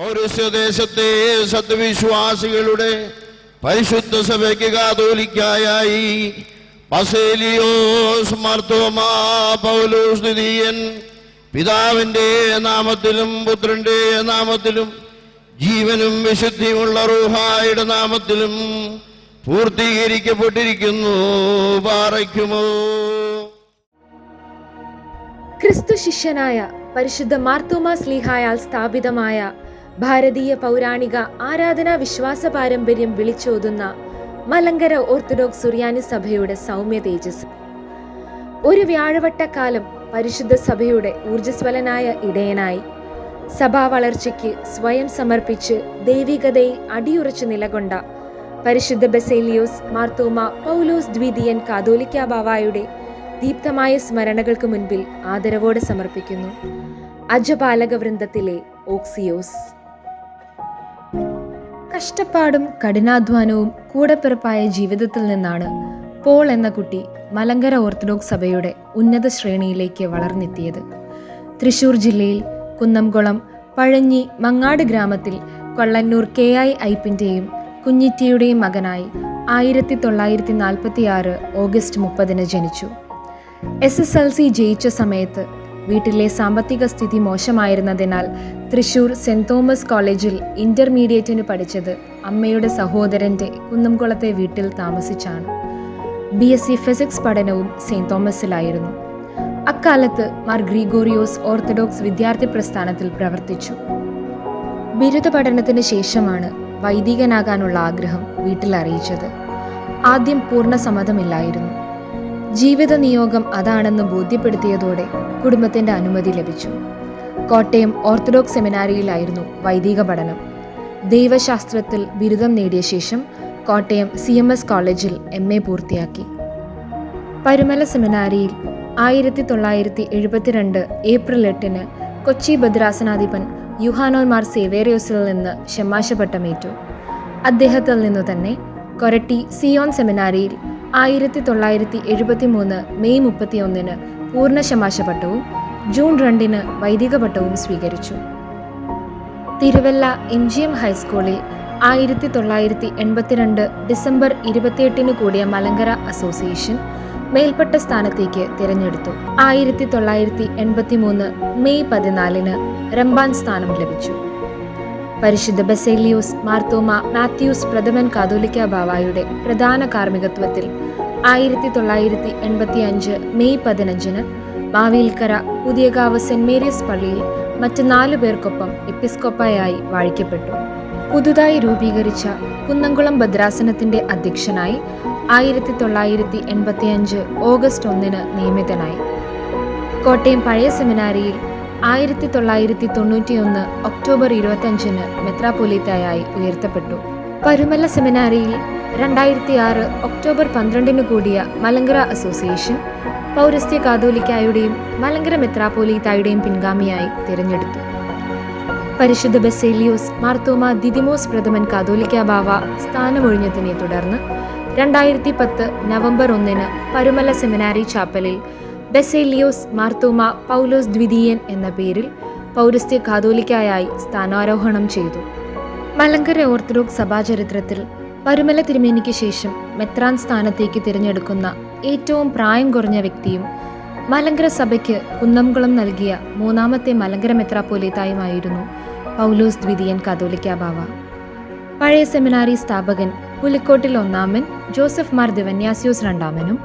പൗരസ്യദേശത്തെ സത്യവിശ്വാസികളുടെ പരിശുദ്ധ സഭയ്ക്ക് കാതോലിക്കായി പസേലിയോസ് മാർത്തോമാ പൗലോസ് ദ്വിതീയൻ പിതാവിന്റെ നാമത്തിലും പുത്രന്റെ നാമത്തിലും ജീവനും വിശുദ്ധിയുമുള്ള റൂഹായുടെ നാമത്തിലും പൂർത്തീകരിക്കപ്പെട്ടിരിക്കുന്നു. പാറയ്ക്കുമോ? ക്രിസ്തു ശിഷ്യനായ പരിശുദ്ധ മാർത്തോമാ സ്ലീഹായാൽ സ്ഥാപിതമായ ഭാരതീയ പൗരാണിക ആരാധനാ വിശ്വാസ പാരമ്പര്യം വിളിച്ചോതുന്ന മലങ്കര ഓർത്തഡോക്സ് സുറിയാനി സഭയുടെ സൗമ്യ തേജസ്. ഒരു വ്യാഴവട്ടക്കാലം പരിശുദ്ധ സഭയുടെ ഊർജസ്വലനായ ഇടയനായി സഭാ വളർച്ചയ്ക്ക് സ്വയം സമർപ്പിച്ച് ദൈവികതയിൽ അടിയുറച്ചു നിലകൊണ്ട പരിശുദ്ധ ബസേലിയോസ് മാർത്തോമ പൗലോസ് ദ്വിതീയൻ കാതോലിക്ക ബാവായുടെ ദീപ്തമായ സ്മരണകൾക്ക് മുൻപിൽ ആദരവോടെ സമർപ്പിക്കുന്നു. അജപാലക വൃന്ദത്തിലെ ഓക്സിയോസ്. കഷ്ടപ്പാടും കഠിനാധ്വാനവും കൂടെപ്പിറപ്പായ ജീവിതത്തിൽ നിന്നാണ് പോൾ എന്ന കുട്ടി മലങ്കര ഓർത്തഡോക്സ് സഭയുടെ ഉന്നത ശ്രേണിയിലേക്ക് വളർന്നെത്തിയത്. തൃശൂർ ജില്ലയിൽ കുന്നംകുളം പഴഞ്ഞി മങ്ങാട് ഗ്രാമത്തിൽ കൊള്ളന്നൂർ കെ ഐ ഐപ്പിന്റെയും കുഞ്ഞിറ്റിയുടെയും മകനായി ആയിരത്തി തൊള്ളായിരത്തി നാൽപ്പത്തി ആറ് ഓഗസ്റ്റ് മുപ്പതിന് ജനിച്ചു. എസ് എസ് എൽ സി ജയിച്ച സമയത്ത് വീട്ടിലെ സാമ്പത്തിക സ്ഥിതി മോശമായിരുന്നതിനാൽ തൃശൂർ സെന്റ് തോമസ് കോളേജിൽ ഇന്റർമീഡിയറ്റിന് പഠിച്ചത് അമ്മയുടെ സഹോദരന്റെ കുന്നംകുളത്തെ വീട്ടിൽ താമസിച്ചാണ്. ബി എസ് സി ഫിസിക്സ് പഠനവും സെന്റ് തോമസിലായിരുന്നു. അക്കാലത്ത് മാർ ഗ്രിഗോറിയോസ് ഓർത്തഡോക്സ് വിദ്യാർത്ഥി പ്രസ്ഥാനത്തിൽ പ്രവർത്തിച്ചു. ബിരുദ പഠനത്തിന് ശേഷമാണ് വൈദികനാകാനുള്ള ആഗ്രഹം വീട്ടിൽ അറിയിച്ചത്. ആദ്യം പൂർണ സമ്മതമില്ലായിരുന്നു. ജീവിത നിയോഗം അതാണെന്ന് ബോധ്യപ്പെടുത്തിയതോടെ കുടുംബത്തിന്റെ അനുമതി ലഭിച്ചു. കോട്ടയം ഓർത്തഡോക്സ് സെമിനാരിയിലായിരുന്നു വൈദിക പഠനം. ദൈവശാസ്ത്രത്തിൽ ബിരുദം നേടിയ ശേഷം കോട്ടയം സി എം എസ് കോളേജിൽ എം എ പൂർത്തിയാക്കി. പരുമല സെമിനാരിയിൽ ആയിരത്തി തൊള്ളായിരത്തി എഴുപത്തിരണ്ട് ഏപ്രിൽ എട്ടിന് കൊച്ചി ഭദ്രാസനാധിപൻ യുഹാനോന്മാർ സേവേറിയോസിൽ നിന്ന് ഷമാശപട്ടമേറ്റു അദ്ദേഹത്തിൽ നിന്നു തന്നെ കൊരട്ടി സിയോൺ സെമിനാരിയിൽ ആയിരത്തി തൊള്ളായിരത്തി എഴുപത്തി മൂന്ന് മെയ് മുപ്പത്തിയൊന്നിന് പൂർണ ശമാശപട്ടവും ജൂൺ രണ്ടിന് വൈദിക പട്ടവും സ്വീകരിച്ചു. തിരുവല്ല എം ജി എം ഹൈസ്കൂളിൽ ആയിരത്തി തൊള്ളായിരത്തി എൺപത്തിരണ്ട് ഡിസംബർ ഇരുപത്തിയെട്ടിന് കൂടിയ മലങ്കര അസോസിയേഷൻ മേൽപ്പെട്ട സ്ഥാനത്തേക്ക് തിരഞ്ഞെടുത്തു. ആയിരത്തി തൊള്ളായിരത്തി എൺപത്തി മൂന്ന് മെയ് പതിനാലിന് റംബാൻ സ്ഥാനം ലഭിച്ചു. പരിശുദ്ധ ബസേലിയോസ് മാർത്തോമ മാത്യൂസ് പ്രഥമൻ കാതോലിക്ക ബാവായുടെ പ്രധാന കാർമ്മികത്വത്തിൽ ആയിരത്തി തൊള്ളായിരത്തി എൺപത്തി അഞ്ച് മെയ് പതിനഞ്ചിന് മാവേലിക്കര പുതിയകാവ് സെന്റ് മേരീസ് പള്ളിയിൽ മറ്റ് നാലു പേർക്കൊപ്പം എപ്പിസ്കോപ്പായി വാഴിക്കപ്പെട്ടു. പുതുതായി രൂപീകരിച്ച കുന്നംകുളം ഭദ്രാസനത്തിന്റെ അധ്യക്ഷനായി ആയിരത്തി തൊള്ളായിരത്തി എൺപത്തി അഞ്ച് ഓഗസ്റ്റ് ഒന്നിന് നിയമിതനായി. കോട്ടയം പഴയ സെമിനാരിയിൽ ആയിരത്തി തൊള്ളായിരത്തി തൊണ്ണൂറ്റിയൊന്ന് ഒക്ടോബർ ഇരുപത്തഞ്ചിന് മെത്രാപ്പൊലീത്തയായി ഉയർത്തപ്പെട്ടു. പരുമല സെമിനാരിയിൽ രണ്ടായിരത്തി ആറ് ഒക്ടോബർ പന്ത്രണ്ടിന് കൂടിയ മലങ്കര അസോസിയേഷൻ പൗരസ്ത്യ കാതോലിക്കായുടെയും മലങ്കര മെത്രാപ്പോലീത്തായുടെയും പിൻഗാമിയായി തിരഞ്ഞെടുത്തു. പരിശുദ്ധ ബസേലിയോസ് മാർത്തോമ ദിദിമോസ് പ്രഥമൻ കാതോലിക്ക ബാവ സ്ഥാനമൊഴിഞ്ഞതിനെ തുടർന്ന് രണ്ടായിരത്തി പത്ത് നവംബർ ഒന്നിന് പരുമല സെമിനാരി ചാപ്പലിൽ ബസേലിയോസ് മാർത്തോമ പൗലോസ് ദ്വിതീയൻ എന്ന പേരിൽ പൗരസ്ത്യ കാതോലിക്കായായി സ്ഥാനാരോഹണം ചെയ്തു. മലങ്കര ഓർത്തഡോക്സ് സഭാചരിത്രത്തിൽ പരുമല തിരുമേനിക്ക് ശേഷം മെത്രാൻ സ്ഥാനത്തേക്ക് തിരഞ്ഞെടുക്കുന്ന ഏറ്റവും പ്രായം കുറഞ്ഞ വ്യക്തിയും മലങ്കര സഭയ്ക്ക് കുന്നംകുളം നൽകിയ മൂന്നാമത്തെ മലങ്കര മെത്രാപ്പോലിത്തായുമായിരുന്നു പൗലോസ് ദ്വിതീയൻ കാതോലിക്ക ബാവ പഴയ സെമിനാരി സ്ഥാപകൻ പുലിക്കോട്ടിൽ ഒന്നാമൻ ജോസഫ് മാർ ദിവന്യാസ്യോസ് രണ്ടാമനും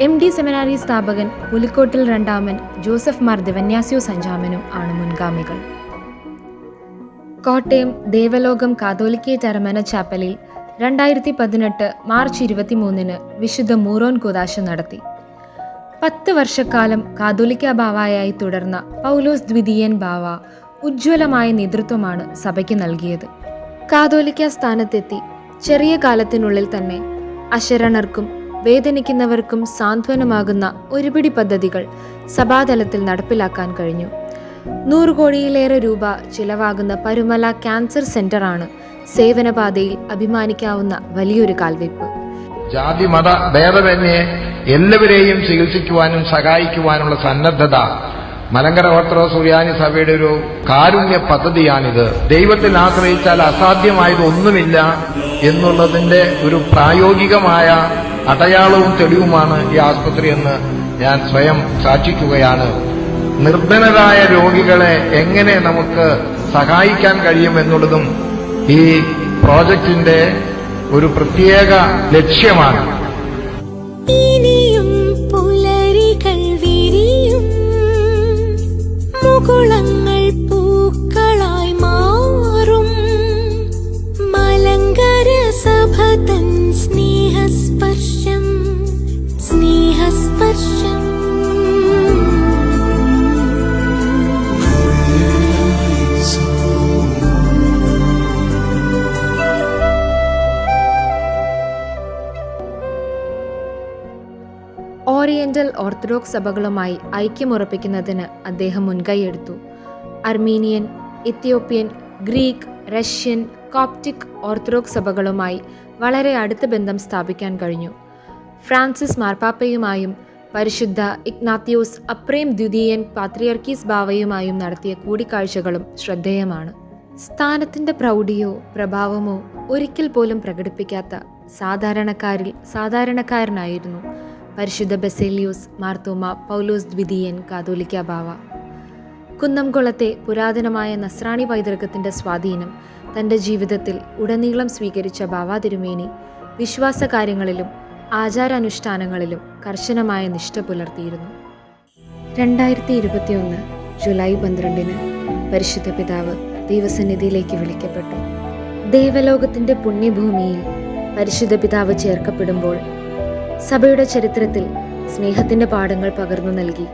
എം ഡി സെമിനാരി സ്ഥാപകൻ പുലിക്കോട്ടിൽ രണ്ടാമൻ ജോസഫ് മാർ ദിവന്യാസ്യോസ് അഞ്ചാമനും ആണ് മുൻഗാമികൾ. കോട്ടയം ദേവലോകം കാതോലിക്കേ അരമന ചാപ്പലിൽ രണ്ടായിരത്തി പതിനെട്ട് മാർച്ച് ഇരുപത്തിമൂന്നിന് വിശുദ്ധ മൂറോൻ കുദാശ നടത്തി. പത്ത് വർഷക്കാലം കാതോലിക്ക ബാവായായി തുടർന്ന പൗലോസ് ദ്വിതീയൻ ബാവ ഉജ്ജ്വലമായ നേതൃത്വമാണ് സഭയ്ക്ക് നൽകിയത്. കാതോലിക്ക സ്ഥാനത്തെത്തി ചെറിയ കാലത്തിനുള്ളിൽ തന്നെ അശരണർക്കും വേദനിക്കുന്നവർക്കും സാന്ത്വനമാകുന്ന ഒരുപിടി പദ്ധതികൾ സഭാതലത്തിൽ നടപ്പിലാക്കാൻ കഴിഞ്ഞു. നൂറ് കോടിയിലേറെ രൂപ ചിലവാകുന്ന പരുമല ക്യാൻസർ സെന്ററാണ് സേവനപാതയിൽ അഭിമാനിക്കാവുന്ന വലിയൊരു കാൽവെപ്പ് ജാതി മത ഭേദമന്യേ എല്ലാവരെയും ചികിത്സിക്കുവാനും സഹായിക്കുവാനുള്ള സന്നദ്ധത മലങ്കര ഓർത്തഡോക്സ് സുറിയാനി സഭയുടെ ഒരു കാരുണ്യ പദ്ധതിയാണിത്. ദൈവത്തിൽ ആശ്രയിച്ചാൽ അസാധ്യമായത് ഒന്നുമില്ല എന്നുള്ളതിന്റെ ഒരു പ്രായോഗികമായ അടയാളവും തെളിവുമാണ് ഈ ആസ്പത്രി എന്ന് ഞാൻ സ്വയം സാക്ഷിക്കുകയാണ്. നിർധനരായ രോഗികളെ എങ്ങനെ നമുക്ക് സഹായിക്കാൻ കഴിയുമെന്നുള്ളതും ഈ പ്രോജക്റ്റിന്റെ ഒരു പ്രത്യേക ലക്ഷ്യമാണ്. ഇനിയും പുലരികൾ വിരിയും മുകുളങ്ങൾ പൂക്കളായി മാറും. മലങ്കര സഭ സ്നേഹസ്പർശം സ്നേഹസ്പർശം. ഓറിയന്റൽ ഓർത്തഡോക്സ് സഭകളുമായി ഐക്യമുറപ്പിക്കുന്നതിന് അദ്ദേഹം മുൻകൈയെടുത്തു. Armenian Ethiopian Greek Russian Coptic Orthodox സഭകളുമായി വളരെ അടുത്ത ബന്ധം സ്ഥാപിക്കാൻ കഴിഞ്ഞു. ഫ്രാൻസിസ് മാർപ്പാപ്പയുമായും പരിശുദ്ധ ഇഗ്നാത്യോസ് അപ്രേം ദ്വിതീയൻ പാത്രിയർക്കീസ് ബാവയുമായും നടത്തിയ കൂടിക്കാഴ്ചകളും ശ്രദ്ധേയമാണ്. സ്ഥാനത്തിന്റെ പ്രൗഢിയോ പ്രഭാവമോ ഒരിക്കൽ പോലും പ്രകടിപ്പിക്കാത്ത സാധാരണക്കാരിൽ സാധാരണക്കാരനായിരുന്നു പരിശുദ്ധ ബെസേലിയൂസ് മാർത്തോമ പൗലോസ് ദ്വിതീയൻ കാതോലിക്ക ബാവ. കുന്നംകുളത്തെ പുരാതനമായ നസ്രാണി പൈതൃകത്തിന്റെ സ്വാധീനം തന്റെ ജീവിതത്തിൽ ഉടനീളം സ്വീകരിച്ച ബാവ തിരുമേനി വിശ്വാസ കാര്യങ്ങളിലും ആചാരാനുഷ്ഠാനങ്ങളിലും കർശനമായ നിഷ്ഠ പുലർത്തിയിരുന്നു. രണ്ടായിരത്തി ഇരുപത്തിയൊന്ന് ജൂലൈ പന്ത്രണ്ടിന് പരിശുദ്ധ പിതാവ് ദൈവസന്നിധിയിലേക്ക് വിളിക്കപ്പെട്ടു. ദേവലോകത്തിന്റെ പുണ്യഭൂമിയിൽ പരിശുദ്ധ പിതാവ് ചേർക്കപ്പെടുമ്പോൾ സഭയുടെ ചരിത്രത്തിൽ സ്നേഹത്തിന്റെ പാഠങ്ങൾ പകർന്നു നൽകി.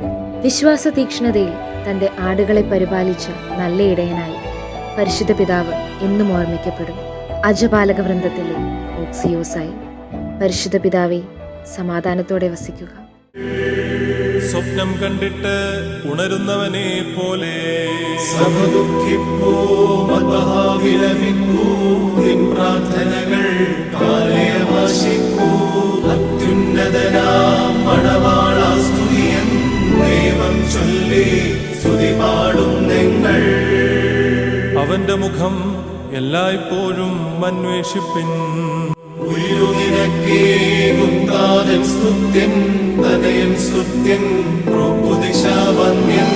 വിശ്വാസ തീക്ഷ്ണതയിൽ തന്റെ ആടുകളെ പരിപാലിച്ച നല്ല ഇടയനായി. പരിശുദ്ധ പിതാവ് എന്നും ഓർമ്മിക്കപ്പെടും. അജപാലക വൃന്ദത്തിലെ ഓക്സിയോസായി. പരിശുദ്ധ പിതാവെ സമാധാനത്തോടെ വസിക്കുക. സ്വപ്നം കണ്ടിട്ട് ഉണരുന്നവനെ പോലെ പ്രാർത്ഥനകൾ അവന്റെ മുഖം എല്ലായ്പ്പോഴും അന്വേഷിപ്പിൻ. സ്തുത്യൻ തനയൻ സ്തുത്യൻ പ്രഭുദിശാവന്യൻ